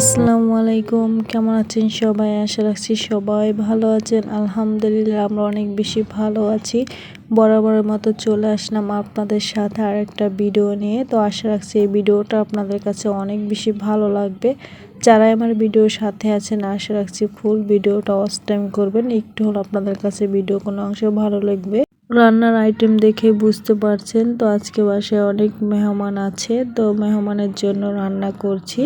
আসসালামু আলাইকুম। কেমন আছেন সবাই? আশা রাখছি সবাই ভালো আছেন। আলহামদুলিল্লাহ, আমরা অনেক বেশি ভালো আছি। বরাবরের মতো চলে আসলাম আপনাদের সাথে আর একটা ভিডিও নিয়ে। তো আশা রাখছি এই ভিডিওটা আপনাদের কাছে অনেক বেশি ভালো লাগবে। যারা আমার ভিডিওর সাথে আছেন, আশা রাখছি ফুল ভিডিওটা ওয়াচ টাইম করবেন। একটু হলো আপনাদের কাছে ভিডিও কোনো অংশ ভালো লাগবে। রান্নার আইটেম দেখে বুঝতে পারছেন। তো আজকে বাসায় অনেক মেহমান আছে। তো মেহমানের জন্য রান্না করছি।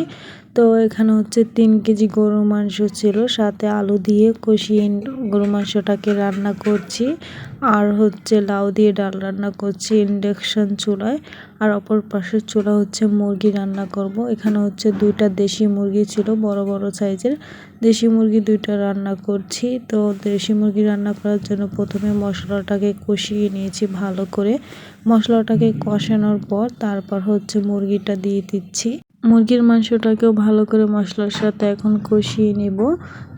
তো এখানে হচ্ছে তিন কেজি গরুর মাংস ছিল, সাথে আলু দিয়ে কষিয়ে গরু মাংসটাকে রান্না করছি। আর হচ্ছে লাউ দিয়ে ডাল রান্না করছি ইন্ডাকশন চুলায়। আর অপর পাশের চুলা হচ্ছে মুরগি রান্না করব। এখানে হচ্ছে দুইটা দেশি মুরগি ছিল, বড় বড় সাইজের। দেশি মুরগি দুইটা রান্না করছি। তো দেশি মুরগি রান্না করার জন্য প্রথমে মশলাটাকে কষিয়ে নিয়েছি ভালো করে। মশলাটাকে কষানোর পর তারপর হচ্ছে মুরগিটা দিয়ে দিচ্ছি। মুরগির মাংসটাকেও ভালো করে মশলার সাথে এখন কষিয়ে নেব।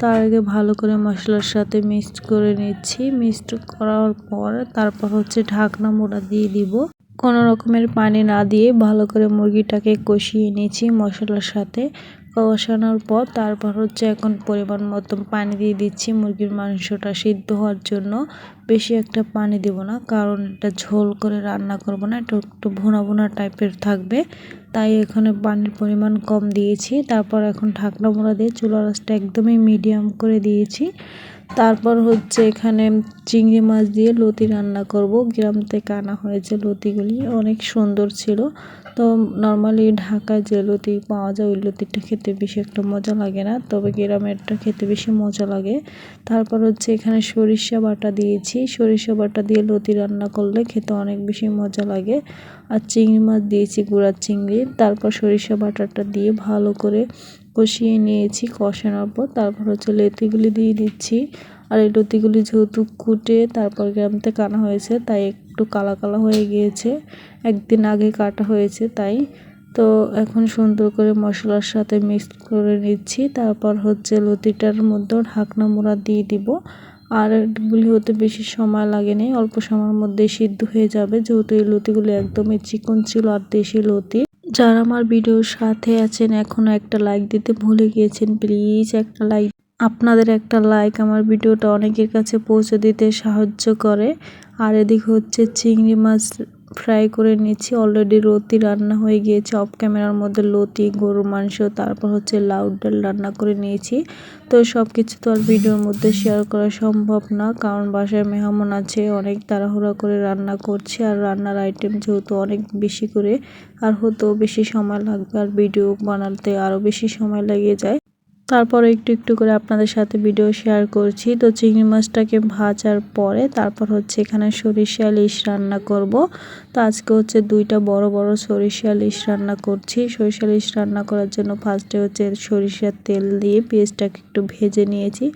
তার আগে ভালো করে মশলার সাথে মিক্সড করে নিচ্ছি। মিক্সড করার পর তারপর হচ্ছে ঢাকনা মোড়া দিয়ে দিব। কোনো রকমের পানি না দিয়ে ভালো করে মুরগিটাকে কষিয়ে নিয়েছি মশলার সাথে। কষানোর পর তারপর হচ্ছে এখন পরিমাণ মতো পানি দিয়ে দিচ্ছি মুরগির মাংসটা সিদ্ধ হওয়ার জন্য। বেশি একটা পানি দেব না, কারণ এটা ঝোল করে রান্না করব না, এটা একটু ভুনা ভুনা টাইপের থাকবে। তাই এখানে পানির পরিমাণ কম দিয়েছি। তারপর এখন ঢাকনা মোড়া দিয়ে চুলা রাসটা একদমই মিডিয়াম করে দিয়েছি। তারপর হচ্ছে এখানে চিংড়ি মাছ দিয়ে লতি রান্না করব। গ্রাম থেকে আনা হয়েছে লতিগুলি, অনেক সুন্দর ছিল। তো নর্মালি ঢাকায় যে লতি পাওয়া যায়, ওই লতিটা খেতে বেশি একটা মজা লাগে না। তবে গ্রামেরটা খেতে বেশি মজা লাগে। তারপর হচ্ছে এখানে সরিষা বাটা দিয়েছি। সরিষা বাটা দিয়ে লতি রান্না করলে খেতে অনেক বেশি মজা লাগে। আর চিংড়ি মাছ দিয়েছি গুঁড়ার চিংড়ি। তারপর সরিষা বাটাটা দিয়ে ভালো করে কষিয়ে নিয়েছি। কষানোর পর তারপর হচ্ছে লেতিগুলি দিয়ে দিচ্ছি। আর এই লতিগুলি যেহেতু কুটে, তারপর গ্রাম থেকে হয়েছে, তাই একটু কালা কালা হয়ে গিয়েছে। একদিন আগে কাটা হয়েছে তাই। তো এখন সুন্দর করে মশলার সাথে মিক্স করে নিচ্ছি। তারপর হচ্ছে লতিটার মধ্যেও ঢাকনা মোড়া দিয়ে দিব। আর এগুলি হতে বেশি সময় লাগে লাগেনি অল্প সময়ের মধ্যে সিদ্ধ হয়ে যাবে। যেহেতু এই লতিগুলি একদমই চিকন ছিল আর দেশি লতি। যারা আমার ভিডিওর সাথে আছেন এখনও একটা লাইক দিতে ভুলে গিয়েছেন প্লিজ একটা লাইক আপনাদের একটা লাইক আমার ভিডিওটা অনেকের কাছে পৌঁছে দিতে সাহায্য করে। আর এদিকে হচ্ছে চিংড়ি মাছ ফ্রাই করে নিচ্ছি। অলরেডি লতি রান্না হয়ে গিয়েছে। অফ ক্যামেরার মধ্যে লতি, গরুর মাংস, তারপর হচ্ছে লাউ ডাল রান্না করে নিয়েছি। তো সব কিছু তো আর ভিডিওর মধ্যে শেয়ার করা সম্ভব না, কারণ বাসায় মেহমান আছে, অনেক তাড়াহুড়া করে রান্না করছে, আর রান্নার আইটেম যেহেতু অনেক বেশি করে, আর হতেও বেশি সময় লাগবে, আর ভিডিও বানাতে আরও বেশি সময় লেগে যায়। তারপর একটু একটু করে আপনাদের সাথে ভিডিও শেয়ার করছি। তো চিংড়ি মাছটাকে ভাজার পরে তারপর হচ্ছে এখানে সরিষা ইলিশ রান্না করব। তো আজকে হচ্ছে দুইটা বড় বড় সরিষা ইলিশ রান্না করছি। সরিষা ইলিশ রান্না করার জন্য ফার্স্টে হচ্ছে সরিষার তেল দিয়ে পেঁয়াজটাকে একটু ভেজে নিয়েছি।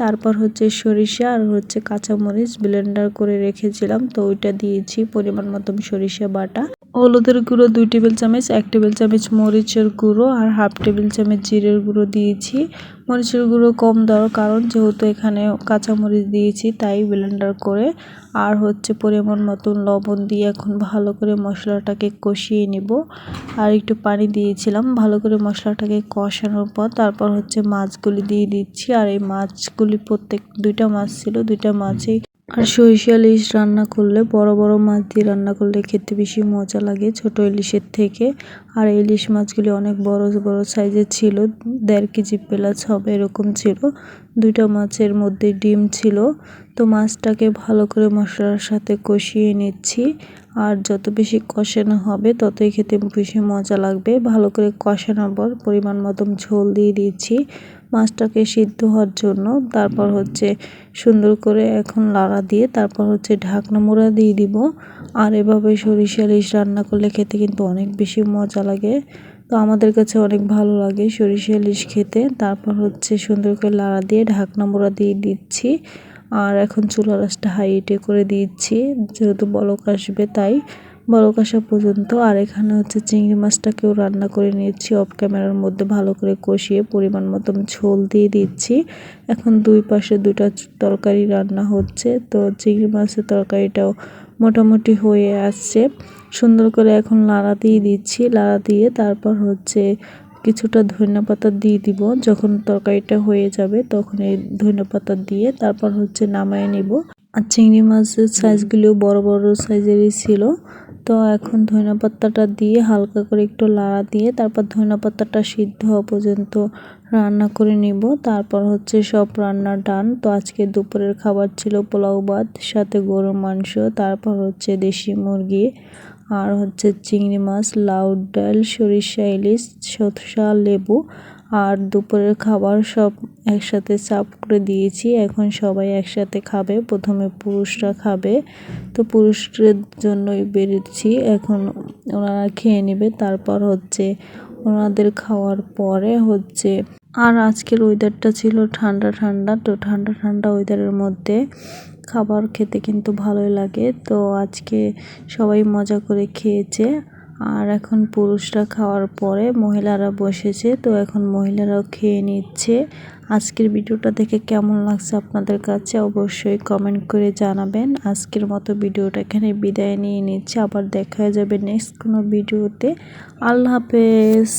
তারপর হচ্ছে সরিষা আর হচ্ছে কাঁচামরিচ ব্লেন্ডার করে রেখেছিলাম। তো ওইটা দিয়েছি পরিমাণ মতন সরিষা বাটা। হলুদের গুঁড়ো দুই টেবিল চামচ, এক টেবিল চামচ মরিচের গুঁড়ো আর হাফ টেবিল চামচ জিরের গুঁড়ো দিয়েছি। মরিচের গুঁড়ো কম দেওয়ার কারণ যেহেতু এখানে কাঁচামরিচ দিয়েছি, তাই ব্লেন্ডার করে আর হচ্ছে পরিমাণ মতন লবণ দিয়ে এখন ভালো করে মশলাটাকে কষিয়ে নিব। আর একটু পানি দিয়েছিলাম, ভালো করে মশলাটাকে কষানোর পর তারপর হচ্ছে মাছগুলি দিয়ে দিচ্ছি। আর এই মাছগুলি প্রত্যেক, দুইটা মাছ ছিল, দুইটা মাছই আর সরিষা ইলিশ রান্না করলে, বড় বড় মাছ দিয়ে রান্না করলে খেতে বেশি মজা লাগে ছোট ইলিশের থেকে। আর ইলিশ মাছগুলি অনেক বড় বড় সাইজের ছিল, দেড় কেজি প্লাস হবে এরকম ছিল। দুইটা মাছের মধ্যে ডিম ছিল। তো মাছটাকে ভালো করে মশলার সাথে কষিয়ে নিচ্ছি। আর যত বেশি কষানো হবে, ততই খেতে বেশি মজা লাগবে। ভালো করে কষানোর পর পরিমাণ মতন ঝোল দিয়ে দিচ্ছি। মাছটাকে সিদ্ধ হওয়ার জন্য। তারপর হচ্ছে সুন্দর করে এখন লাড়া দিয়ে তারপর হচ্ছে ঢাকনা মোড়া দিয়ে দিব। আর এভাবে সরিষা ইলিশ রান্না করলে খেতে কিন্তু অনেক বেশি মজা লাগে। তো আমাদের কাছে অনেক ভালো লাগে সরিষা ইলিশ খেতে। তারপর হচ্ছে সুন্দর করে লাড়া দিয়ে ঢাকনা মোড়া দিয়ে দিচ্ছি। আর এখন চুলা রাসটা হাইটে করে দিচ্ছি। যেহেতু বলক আসবে তাই বলক আসা পর্যন্ত, আর এখানে হচ্ছে চিংড়ি মাছটাকেও রান্না করে নিচ্ছি অফ ক্যামেরার মধ্যে ভালো করে কষিয়ে পরিমাণ মতন ঝোল দিয়ে দিচ্ছি। এখন দুই পাশে দুটা তরকারি রান্না হচ্ছে। তো চিংড়ি মাছের তরকারিটাও মোটামুটি হয়ে আসছে। সুন্দর করে এখন লাড়া দিয়ে দিচ্ছি। লাড়া দিয়ে তারপর হচ্ছে কিছুটা ধনিয়া পাতা দিয়ে দিব। যখন তরকারিটা হয়ে যাবে তখন এই ধনিয়া পাতা দিয়ে তারপর হচ্ছে নামায় নিব। আর চিংড়ি মাছের সাইজগুলো বড় বড় সাইজেরই ছিল। তো এখন ধনিয়া পাতাটা দিয়ে হালকা করে একটু লাড়া দিয়ে তারপর ধনিয়া পাতাটা সিদ্ধ হওয়া পর্যন্ত রান্না করে নিব। তারপর হচ্ছে সব রান্না ডান। তো আজকে দুপুরের খাবার ছিল পোলাও ভাত, সাথে গরুর মাংস, তারপর হচ্ছে দেশি মুরগি। আর হচ্ছে চিংড়ি মাছ, লাউ, ডাল, সরিষা, ইলিশ সরষা লেবু আর দুপুরের খাবার সব একসাথে সাফ করে দিয়েছি। এখন সবাই একসাথে খাবে, প্রথমে পুরুষরা খাবে। তো পুরুষদের জন্যই বেরোচ্ছি। এখন ওনারা খেয়ে নেবে। তারপর হচ্ছে ওনাদের খাওয়ার পরে হচ্ছে আর আজকের ওয়েদারটা ছিল ঠান্ডা ঠান্ডা। তো ঠান্ডা ঠান্ডা ওয়েদারের মধ্যে খাবার খেতে কিন্তু ভালোই লাগে। তো আজকে সবাই মজা করে খেয়েছে। আর এখন পুরুষরা খাওয়ার পরে মহিলারা বসেছে। তো এখন মহিলারাও খেয়ে নিচ্ছে। আজকের ভিডিওটা দেখে কেমন লাগছে আপনাদের কাছে অবশ্যই কমেন্ট করে জানাবেন। আজকের মতো ভিডিওটা এখানে বিদায় নিয়ে নিচ্ছে। আবার দেখা যাবে নেক্সট কোনো ভিডিওতে। আল্লাহ হাফেজ।